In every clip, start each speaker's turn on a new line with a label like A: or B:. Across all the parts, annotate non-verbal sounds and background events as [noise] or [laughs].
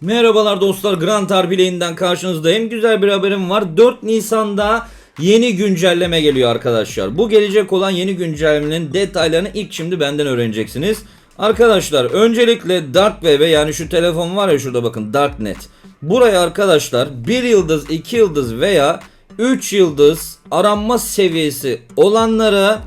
A: Merhabalar dostlar Grand Harbileyinden karşınızdayım. Güzel bir haberim var. 4 Nisan'da yeni güncelleme geliyor arkadaşlar. Bu gelecek olan yeni güncellemenin detaylarını ilk şimdi benden öğreneceksiniz. Arkadaşlar öncelikle Dark Web'e yani şu telefon var ya şurada bakın Darknet. Buraya arkadaşlar 1 yıldız 2 yıldız veya 3 yıldız aranma seviyesi olanlara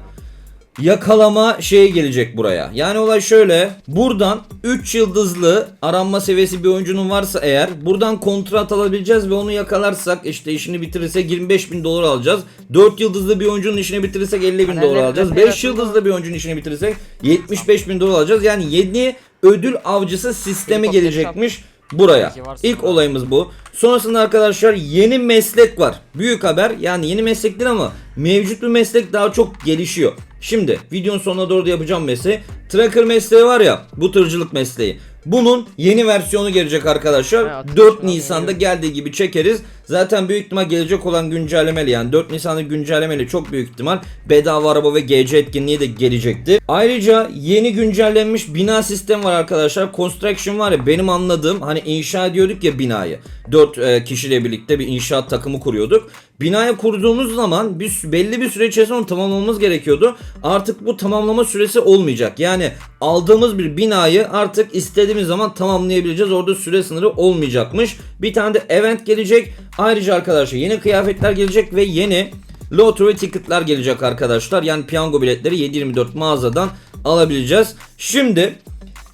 A: yakalama şeyi gelecek buraya. Yani olay şöyle. Buradan 3 yıldızlı aranma seviyesi bir oyuncunun varsa eğer buradan kontrat alabileceğiz ve onu yakalarsak işte işini bitirirsek 25 bin dolar alacağız. 4 yıldızlı bir oyuncunun işini bitirirsek 50 bin dolar alacağız. 5 yıldızlı bir oyuncunun işini bitirirsek 75 bin dolar alacağız. Yani yeni ödül avcısı sistemi gelecekmiş buraya. İlk olayımız bu. Sonrasında arkadaşlar yeni meslek var. Büyük haber yani yeni meslek değil ama mevcut bir meslek daha çok gelişiyor. Şimdi videonun sonuna doğru da yapacağım mesleği. Tracker mesleği var ya bu tırcılık mesleği. Bunun yeni versiyonu gelecek arkadaşlar.
B: Ha,
A: 4
B: atmışlar,
A: Nisan'da geldiği gibi çekeriz. Zaten büyük ihtimal gelecek olan güncellemeli yani 4 Nisan'da güncellemeli çok büyük ihtimal bedava araba ve GC etkinliği de gelecektir. Ayrıca yeni güncellenmiş bina sistemi var arkadaşlar. Construction var ya benim anladığım hani inşa ediyorduk ya binayı. 4 kişiyle birlikte bir inşaat takımı kuruyorduk. Binayı kurduğumuz zaman bir, belli bir süre içerisinde onu tamamlamamız gerekiyordu. Artık bu tamamlama süresi olmayacak. Yani aldığımız bir binayı artık istediğimiz zaman tamamlayabileceğiz. Orada süre sınırı olmayacakmış. Bir tane de event gelecek. Ayrıca arkadaşlar yeni kıyafetler gelecek ve yeni lottery ticket'lar gelecek arkadaşlar. Yani piyango biletleri 7.24 mağazadan alabileceğiz. Şimdi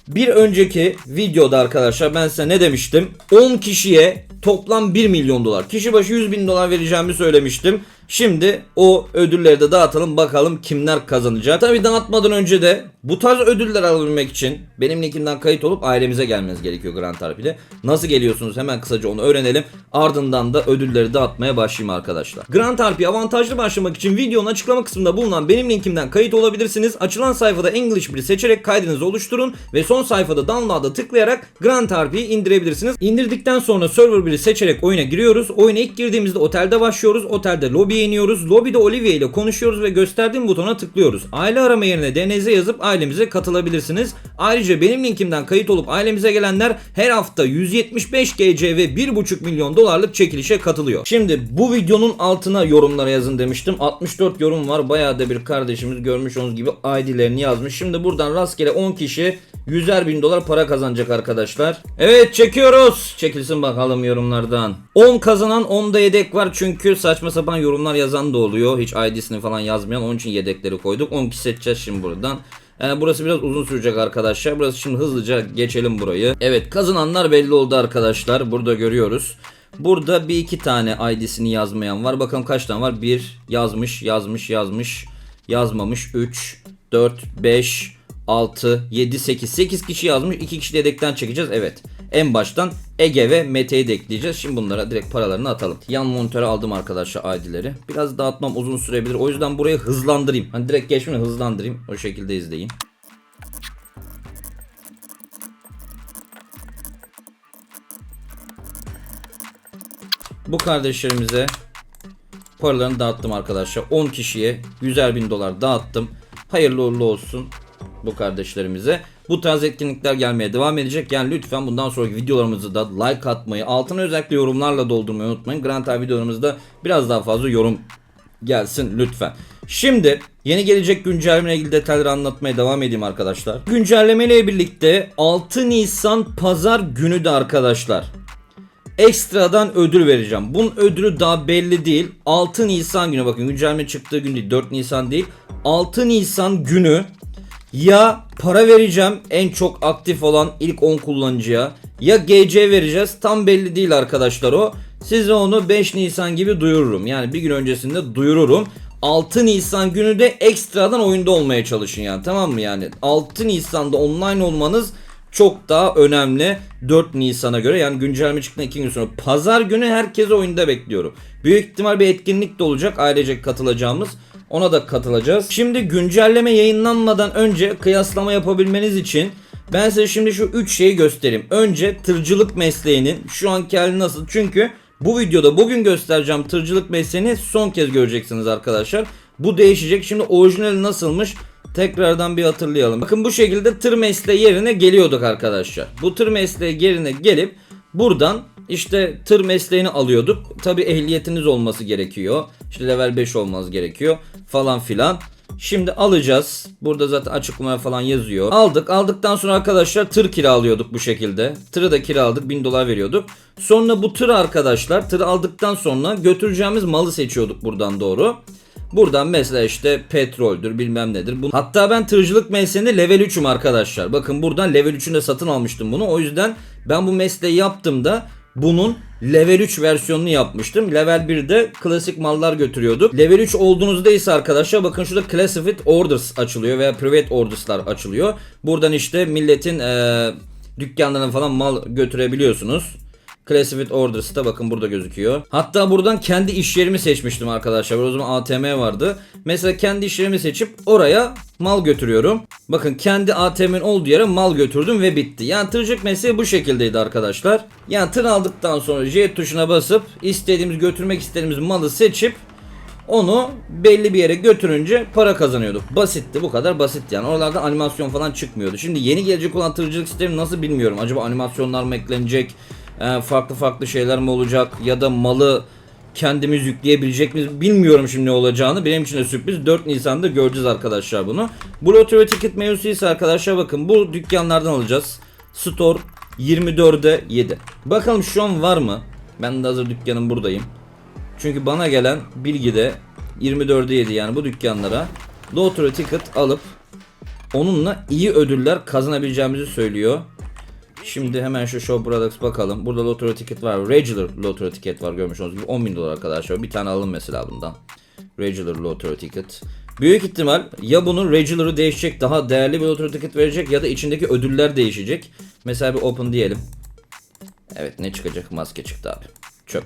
A: bir önceki videoda arkadaşlar ben size ne demiştim? 10 kişiye toplam 1 milyon dolar. Kişi başı 100 bin dolar vereceğimi söylemiştim. Şimdi o ödülleri de dağıtalım bakalım kimler kazanacak. Tabi dağıtmadan önce de bu tarz ödüller alabilmek için benim linkimden kayıt olup ailemize gelmeniz gerekiyor Grand Harpi'de. Nasıl geliyorsunuz hemen kısaca onu öğrenelim. Ardından da ödülleri dağıtmaya başlayayım arkadaşlar. Grand Harpi avantajlı başlamak için videonun açıklama kısmında bulunan benim linkimden kayıt olabilirsiniz. Açılan sayfada English 1'i seçerek kaydınızı oluşturun ve son sayfada download'a tıklayarak Grand Harpi'yi indirebilirsiniz. İndirdikten sonra server 1'i seçerek oyuna giriyoruz. Oyuna ilk girdiğimizde otelde başlıyoruz. Otelde iniyoruz. Lobide Olivia ile konuşuyoruz ve gösterdiğim butona tıklıyoruz. Aile arama yerine DNZ yazıp ailemize katılabilirsiniz. Ayrıca benim linkimden kayıt olup ailemize gelenler her hafta 175 GC ve 1,5 milyon dolarlık çekilişe katılıyor. Şimdi bu videonun altına yorumlara yazın demiştim. 64 yorum var. Bayağı da bir kardeşimiz görmüş olduğunuz gibi ID'lerini yazmış. Şimdi buradan rastgele 10 kişi 100'er bin dolar para kazanacak arkadaşlar. Evet çekiyoruz. Çekilsin bakalım yorumlardan. 10 kazanan 10'da yedek var çünkü saçma sapan yorumlar yazan da oluyor. Hiç ID'sini falan yazmayan onun için yedekleri koyduk. 10 kişi seçeceğiz şimdi buradan. Ee, burası biraz uzun sürecek arkadaşlar. Burası şimdi hızlıca geçelim burayı. Evet kazananlar belli oldu arkadaşlar. Burada görüyoruz. Burada bir iki tane ID'sini yazmayan var. Bakalım kaç tane var? 1 yazmış, yazmış, yazmış, yazmamış. 3, 4, 5, 6, 7, 8. 8 kişi yazmış. 2 kişi de yedekten çekeceğiz. Evet. En baştan Ege ve Mete'yi de ekleyeceğiz. Şimdi bunlara direkt paralarını atalım. Yan monitöre aldım arkadaşlar ID'leri. Biraz dağıtmam uzun sürebilir. O yüzden burayı hızlandırayım. Hani direkt geçmeyeyim hızlandırayım. O şekilde izleyin. Bu kardeşlerimize paralarını dağıttım arkadaşlar. 10 kişiye 100'er bin dolar dağıttım. Hayırlı uğurlu olsun bu kardeşlerimize. Bu tarz etkinlikler gelmeye devam edecek. Yani lütfen bundan sonraki videolarımızı da like atmayı, altına özellikle yorumlarla doldurmayı unutmayın. Grand Theft videolarımızda biraz daha fazla yorum gelsin lütfen. Şimdi yeni gelecek güncelleme ile ilgili detayları anlatmaya devam edeyim arkadaşlar. Güncelleme ile birlikte 6 Nisan pazar günü de arkadaşlar ekstradan ödül vereceğim. Bunun ödülü daha belli değil. 6 Nisan günü bakın güncelleme çıktığı gün değil 4 Nisan değil. 6 Nisan günü ya para vereceğim en çok aktif olan ilk 10 kullanıcıya ya GC vereceğiz. Tam belli değil arkadaşlar o. Size onu 5 Nisan gibi duyururum. Yani bir gün öncesinde duyururum. 6 Nisan günü de ekstradan oyunda olmaya çalışın yani tamam mı yani 6 Nisan'da online olmanız çok daha önemli 4 Nisan'a göre yani güncelleme çıktığında 2 gün sonra pazar günü herkesi oyunda bekliyorum. Büyük ihtimal bir etkinlik de olacak ailecek katılacağımız ona da katılacağız. Şimdi güncelleme yayınlanmadan önce kıyaslama yapabilmeniz için ben size şimdi şu 3 şeyi göstereyim. Önce tırcılık mesleğinin şu anki hali nasıl? Çünkü bu videoda bugün göstereceğim tırcılık mesleğini son kez göreceksiniz arkadaşlar. Bu değişecek. Şimdi orijinali nasılmış? Tekrardan bir hatırlayalım. Bakın bu şekilde tır mesleği yerine geliyorduk arkadaşlar. Bu tır mesleği yerine gelip Buradan işte tır mesleğini alıyorduk. Tabi ehliyetiniz olması gerekiyor. İşte level 5 olmanız gerekiyor falan filan. Şimdi alacağız. Burada zaten açıklamaya falan yazıyor. Aldık. Aldıktan sonra arkadaşlar tır kiralıyorduk bu şekilde. Tırı da kiraladık. 1000 dolar veriyorduk. Sonra bu tırı arkadaşlar tırı aldıktan sonra götüreceğimiz malı seçiyorduk buradan doğru. Buradan mesela işte petroldür bilmem nedir. Bu- Hatta ben tırcılık mesleğinde level 3'üm arkadaşlar. Bakın buradan level 3'ünü de satın almıştım bunu. O yüzden ben bu mesleği yaptığımda bunun level 3 versiyonunu yapmıştım. Level 1'de klasik mallar götürüyorduk. Level 3 olduğunuzda ise arkadaşlar bakın şurada Classified Orders açılıyor veya Private Orders'lar açılıyor. Buradan işte milletin eee dükkanlarına falan mal götürebiliyorsunuz. Classified Orders'ta bakın burada gözüküyor. Hatta buradan kendi iş yerimi seçmiştim arkadaşlar. O zaman ATM vardı. Mesela kendi iş yerimi seçip oraya mal götürüyorum. Bakın kendi ATM'in olduğu yere mal götürdüm ve bitti. Yani tırcılık mesleği bu şekildeydi arkadaşlar. Yani tır aldıktan sonra J tuşuna basıp istediğimiz götürmek istediğimiz malı seçip onu belli bir yere götürünce para kazanıyorduk. Basitti bu kadar basit yani. Oralardan animasyon falan çıkmıyordu. Şimdi yeni gelecek olan tırcılık sistemi nasıl bilmiyorum. Acaba animasyonlar mı eklenecek? Ee, farklı farklı şeyler mi olacak? Ya da malı kendimiz yükleyebilecek miyiz? Bilmiyorum şimdi ne olacağını. Benim için de sürpriz. 4 Nisan'da göreceğiz arkadaşlar bunu. Bu lotto ve ticket mevzusu ise arkadaşlar bakın bu dükkanlardan alacağız. Store 24'e 7. Bakalım şu an var mı? Ben de hazır dükkanım buradayım. Çünkü bana gelen bilgide 24'e 7 yani bu dükkanlara lottery ticket alıp onunla iyi ödüller kazanabileceğimizi söylüyor. Şimdi hemen şu Show Products bakalım. Burada lottery ticket var. Regular lottery ticket var görmüş olduğunuz gibi 10 bin dolar arkadaşlar. Bir tane alın mesela bundan. Regular lottery ticket. Büyük ihtimal ya bunun regular'ı değişecek daha değerli bir lottery ticket verecek ya da içindeki ödüller değişecek. Mesela bir open diyelim. Evet ne çıkacak? Maske çıktı abi. Çöp.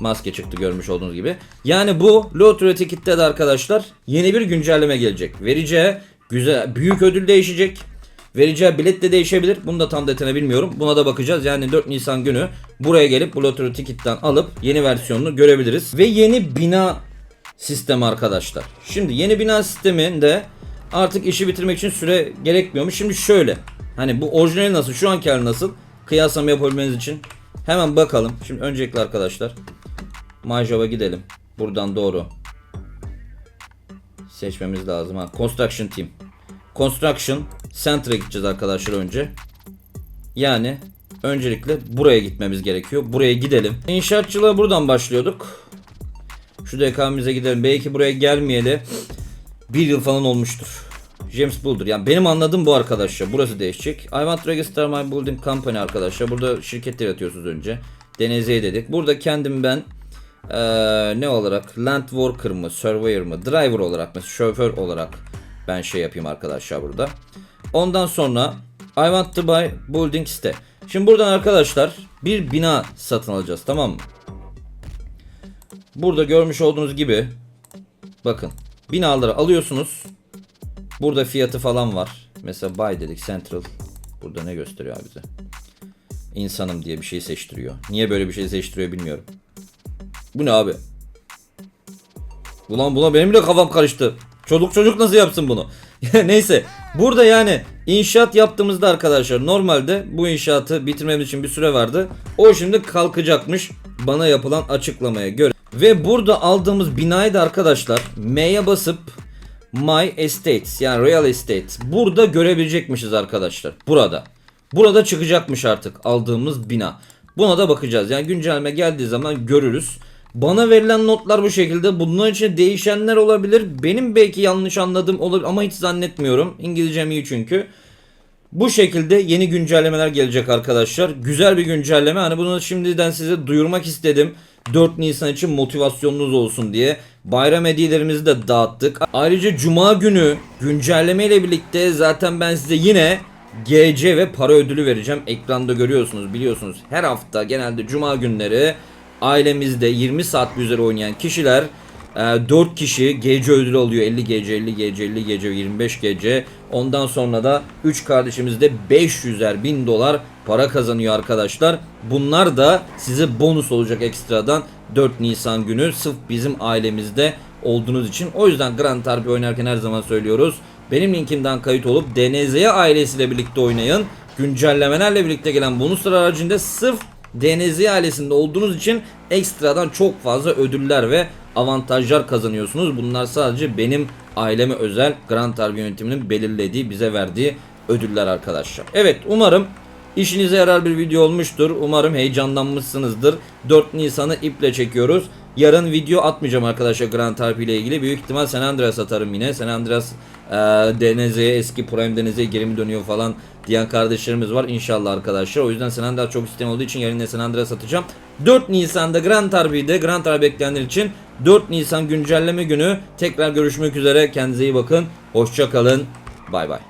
A: Maske çıktı görmüş olduğunuz gibi. Yani bu Lottery Ticket'te de arkadaşlar yeni bir güncelleme gelecek. Vereceği güzel büyük ödül değişecek. Vereceği bilet de değişebilir. Bunu da tam detayını bilmiyorum. Buna da bakacağız. Yani 4 Nisan günü buraya gelip bu Lottery Ticket'ten alıp yeni versiyonunu görebiliriz. Ve yeni bina sistemi arkadaşlar. Şimdi yeni bina sisteminde artık işi bitirmek için süre gerekmiyormuş. Şimdi şöyle. Hani bu orijinali nasıl, şu anki hali nasıl? Kıyaslama yapabilmeniz için hemen bakalım. Şimdi öncelikle arkadaşlar MyJava gidelim. Buradan doğru seçmemiz lazım. Ha, Construction Team. Construction Center'a gideceğiz arkadaşlar önce. Yani öncelikle buraya gitmemiz gerekiyor. Buraya gidelim. İnşaatçılığa buradan başlıyorduk. Şu DK'mize gidelim. Belki buraya gelmeyeli bir yıl falan olmuştur. James Builder. Yani benim anladığım bu arkadaşlar. Burası değişecek. I want to register my building company arkadaşlar. Burada şirket yaratıyorsunuz önce. Denezeye dedik. Burada kendim ben eee, ne olarak land worker mı, surveyor mı, driver olarak mı, şoför olarak ben şey yapayım arkadaşlar burada. Ondan sonra I want to buy building site. Şimdi buradan arkadaşlar bir bina satın alacağız tamam mı? Burada görmüş olduğunuz gibi bakın binaları alıyorsunuz. Burada fiyatı falan var. Mesela buy dedik central. Burada ne gösteriyor abi bize? İnsanım diye bir şey seçtiriyor. Niye böyle bir şey seçtiriyor bilmiyorum. Bu ne abi? Ulan buna benim bile kafam karıştı. Çocuk çocuk nasıl yapsın bunu? [laughs] Neyse. Burada yani inşaat yaptığımızda arkadaşlar normalde bu inşaatı bitirmemiz için bir süre vardı. O şimdi kalkacakmış bana yapılan açıklamaya göre. Ve burada aldığımız binayı da arkadaşlar M'ye basıp My Estates yani Real Estate burada görebilecekmişiz arkadaşlar. Burada. Burada çıkacakmış artık aldığımız bina. Buna da bakacağız. Yani güncelleme geldiği zaman görürüz. Bana verilen notlar bu şekilde. Bunların içinde değişenler olabilir. Benim belki yanlış anladığım olabilir ama hiç zannetmiyorum. İngilizcem iyi çünkü. Bu şekilde yeni güncellemeler gelecek arkadaşlar. Güzel bir güncelleme. Hani bunu şimdiden size duyurmak istedim. 4 Nisan için motivasyonunuz olsun diye. Bayram hediyelerimizi de dağıttık. Ayrıca Cuma günü güncelleme ile birlikte zaten ben size yine GC ve para ödülü vereceğim. Ekranda görüyorsunuz biliyorsunuz. Her hafta genelde Cuma günleri ailemizde 20 saat üzeri oynayan kişiler e, 4 kişi GC ödülü alıyor. 50 GC, 50 GC, 50 GC, 25 GC. Ondan sonra da 3 kardeşimiz de 500'er bin dolar para kazanıyor arkadaşlar. Bunlar da size bonus olacak ekstradan 4 Nisan günü sırf bizim ailemizde olduğunuz için. O yüzden Grand Harbi oynarken her zaman söylüyoruz. Benim linkimden kayıt olup DNZ'ye ailesiyle birlikte oynayın. Güncellemelerle birlikte gelen bonuslar haricinde sırf DNZ ailesinde olduğunuz için ekstradan çok fazla ödüller ve avantajlar kazanıyorsunuz. Bunlar sadece benim aileme özel Grand Harbi yönetiminin belirlediği, bize verdiği ödüller arkadaşlar. Evet umarım işinize yarar bir video olmuştur. Umarım heyecanlanmışsınızdır. 4 Nisan'ı iple çekiyoruz. Yarın video atmayacağım arkadaşlar Grand Harpi ile ilgili. Büyük ihtimal San Andreas atarım yine. San Andreas e, DNZ'ye eski Prime DNZ'ye geri mi dönüyor falan diyen kardeşlerimiz var inşallah arkadaşlar. O yüzden San Andreas çok isteyen olduğu için yarın San Andreas atacağım. 4 Nisan'da Grand Harbi'de Grand Harbi bekleyenler için 4 Nisan güncelleme günü tekrar görüşmek üzere. Kendinize iyi bakın. Hoşça kalın. Bay bay.